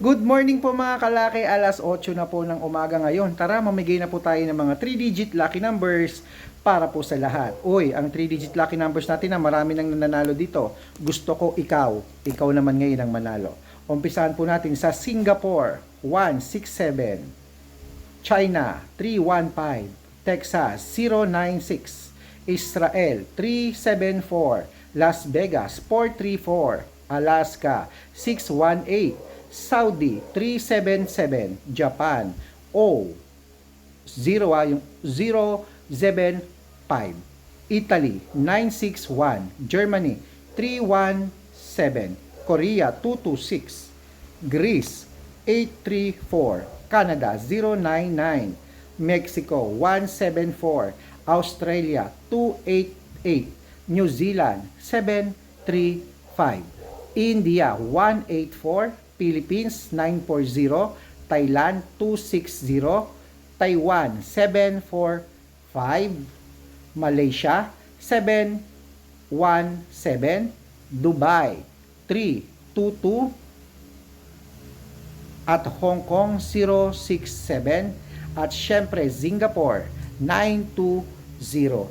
Good morning po mga kalaki, alas 8 na po ng umaga ngayon. Tara, mamigay na po tayo ng mga 3-digit lucky numbers para po sa lahat. Uy, ang 3-digit lucky numbers natin na marami nang nananalo dito. Gusto ko ikaw, ikaw naman ngayon ang manalo. Umpisahan po natin sa Singapore, 167. China 315, Texas 096, Israel 374, Las Vegas 434, Alaska 618, Saudi 377, Japan O 0 ah, 075, Italy 961, Germany 317, Korea 226, Greece 834, Canada 099, Mexico 174, Australia 288, New Zealand 735, India 184, Philippines 940, Thailand 260, Taiwan 745, Malaysia 717, Dubai 322, at Hong Kong 067 at syempre Singapore 920.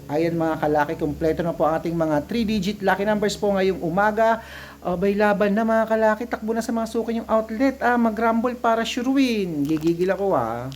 Ayan mga kalaki, kumpleto na po ang ating mga 3-digit lucky numbers po ngayong umaga. Abay laban na mga kalaki, takbo na sa mga suki yung outlet. Ah, mag-rumble para sure win. Gigigil ako ah.